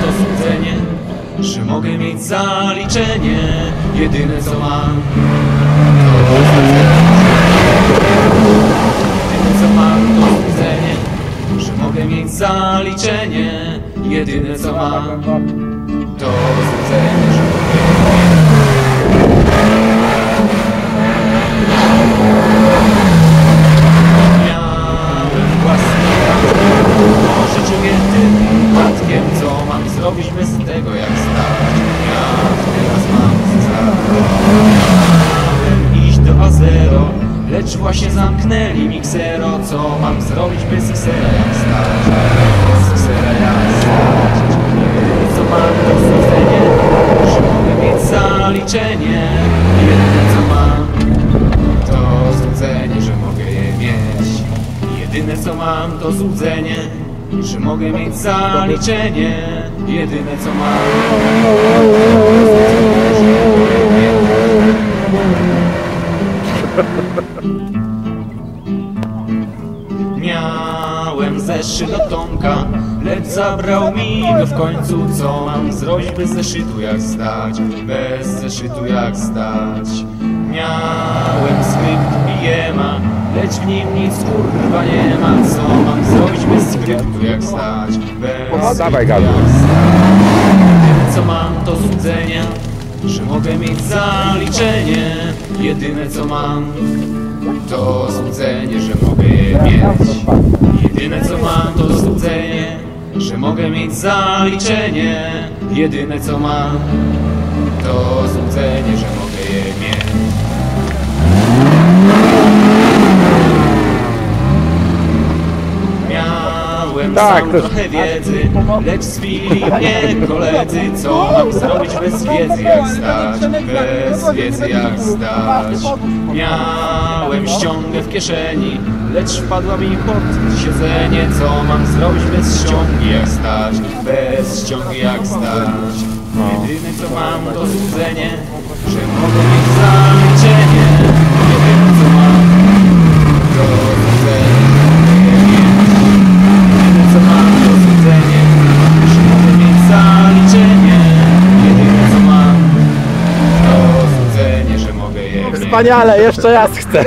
To złudzenie, że mogę mieć zaliczenie. Jedyne co mam, to. Jedyne co mam to złudzenie, że mogę mieć zaliczenie. Jedyne co mam, lecz właśnie zamknęli miksero, co mam zrobić bez Xera jak stać? Bez Xera jak stać? Co mam to złudzenie, że mogę mieć zaliczenie. Jedyne co mam to złudzenie, że mogę je mieć. Jedyne co mam to złudzenie, że mogę mieć zaliczenie. Jedyne co mam to złudzenie, że mogę je mieć. Miałem zeszyt do Tomka, lecz zabrał mi go w końcu Co mam zrobić bez zeszytu jak stać, bez zeszytu jak stać Miałem skrypt i jema, lecz w nim nic kurwa nie ma. Co mam zrobić bez skryptu jak stać, bez No, skryptu jak stać Jedyne co mam to złudzenie, że mogę mieć zaliczenie. Jedyne co mam to złudzenie, że mogę mieć. Jedyne co mam to złudzenie, że mogę mieć zaliczenie. Jedyne co mam to Tak, sam to- trochę wiedzy, lecz zwili mnie koledzy Co mam zrobić bez wiedzy jak stać, bez wiedzy jak stać. Miałem ściągę w kieszeni, lecz wpadła mi pod siedzenie Co mam zrobić bez ściągi jak stać, bez ściągi jak stać. Jedyne co mam to złudzenie, że mogę mieć zaliczenie Jedyne co mam to złudzenie, że mogę je mieć Jedyne co mam to złudzenie, że mogę mieć zaliczenie Jedyne co mam to złudzenie, że mogę je mieć Wspaniale, jeszcze raz chcę.